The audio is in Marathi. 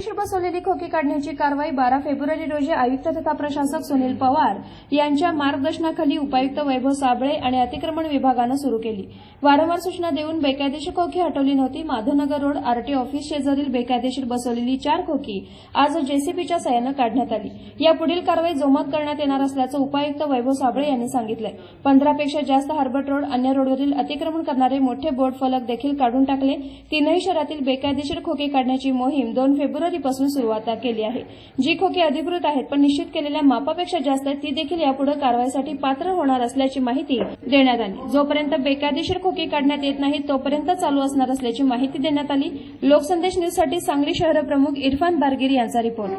बेकायदेशीर बसवलेली खोकी काढण्याची कारवाई बारा फेब्रुवारी रोजी आयुक्त तथा प्रशासक सुनील पवार यांच्या मार्गदर्शनाखाली उपायुक्त वैभव साबळे आणि अतिक्रमण विभागानं सुरू केली. वारंवार सूचना देऊन बेकायदेशीर खोकी हटवली नव्हती. माधवनगर रोड आरटी ऑफिस शेजारील बेकायदेशीर बसवलेली चार खोकी आज जेसीबीच्या सहाय्यानं काढण्यात आली. या पुढील कारवाई जोमात करण्यात येणार असल्याचं उपायुक्त वैभव साबळे यांनी सांगितलंय. पंधरापेक्षा जास्त हार्बट रोड अन्य रोडवरील अतिक्रमण करणारे मोठे बोर्ड फलक देखील काढून टाकले. तीनही शहरातील बेकायदेशीर खोकी काढण्याची मोहीम दोन फेब्रुवारी फेब्रुवारीपासून सुरुवात केली आहे. जी खोकी अधिकृत आहेत पण निश्चित केलेल्या मापापेक्षा जास्त आहेत ती देखील यापुढे कारवाईसाठी पात्र होणार असल्याची माहिती देण्यात आली. जोपर्यंत बेकायदेशीर खोकी काढण्यात येत नाही तोपर्यंत चालू असणार असल्याची माहिती देण्यात आली. लोकसंदेश न्यूजसाठी सांगली शहर प्रमुख इरफान बारगिरी यांचा रिपोर्ट.